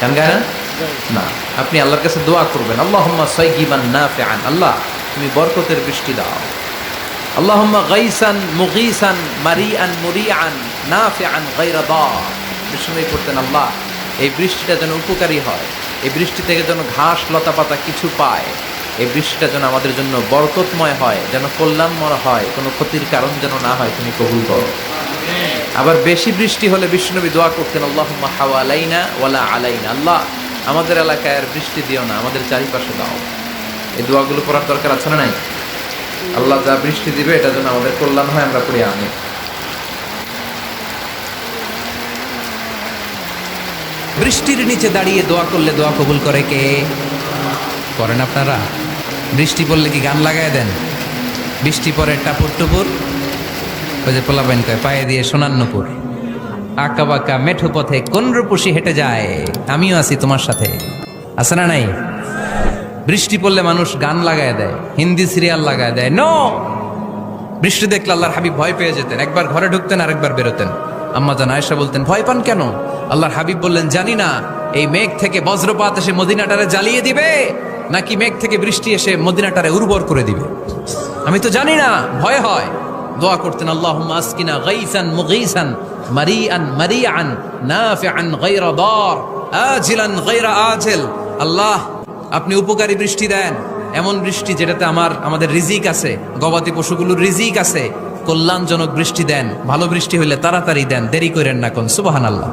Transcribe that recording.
গান গায় না। না আপনি আল্লাহর কাছে দোয়া করবেন। আল্লাহম্মা সৈগিবান না ফেআন আল্লাহ, তুমি বরকতের বৃষ্টি দাও। আল্লাহম্মা গাইসান, মুগিসান, মারিআন, মুরিআন, নাফিআন, গায়রা দা। বিষ্ণু করতেন আল্লাহ, এই বৃষ্টিটা যেন উপকারী হয়। এই বৃষ্টি থেকে যেন ঘাস, লতা পাতা কিছু পায়। এই বৃষ্টিটা যেন আমাদের জন্য বরকতময় হয়, যেন কল্যাণময় হয়। কোনো ক্ষতির কারণ যেন না হয়, তুমি কবুল করো। আবার বেশি বৃষ্টি হলে বিষ্ণুনবী দোয়া করতেন আল্লাহ হাওয়ালাইনা ওয়ালা আলাইনা আল্লাহ, আমাদের এলাকায় আর বৃষ্টি দিও না, আমাদের চারিপাশে দাও। এই দোয়াগুলো পড়ার দরকার আছে না নাই? আল্লাহ যা বৃষ্টি দিবে, এটা যেন আমাদের কল্যাণ হয়, আমরা পড়ি আমি বৃষ্টির নিচে দাঁড়িয়ে দোয়া করলে দোয়া কবুল করে কে? করেন আপনারা? বৃষ্টি পড়লে কি গান লাগায় দেন? বৃষ্টি পরে টাপুর টুপুর? ওই যে পোলাবেন কয়, পায়ে দিয়ে সোনার নুপুর আঁকা বাঁকা মেঠো পথে কোন হেঁটে যায়। আমিও আছি তোমার সাথে। আছে না নাই? বৃষ্টি পড়লে মানুষ গান লাগায় দেয়, হিন্দি সিরিয়াল লাগায় দেয়। নো বৃষ্টি দেখলে আল্লাহর হাবিব ভয় পেয়ে যেতেন। একবার ঘরে ঢুকতেন আর একবার বেরোতেন। আম্মা জান আয়েশা বলতেন, ভয় পান কেন? আল্লাহর হাবিব বললেন, জানি না। এই মেঘ থেকে বজ্রপাত এসে মদিনাটারে জ্বালিয়ে দিবে, নাকি মেঘ থেকে বৃষ্টি এসে মদিনাটারে উর্বর করে দিবে? আমি তো জানি না, ভয় হয়। দোয়া করতেন আল্লাহ আল্লাহ, আপনি উপকারী বৃষ্টি দেন। এমন বৃষ্টি যেটাতে আমার, আমাদের রিজিক আছে, গবাদি পশুগুলোর রিজিক আছে। কল্যাণজনক বৃষ্টি দেন, ভালো বৃষ্টি হইলে তাড়াতাড়ি দেন, দেরি করেন না কোন সুবাহান আল্লাহ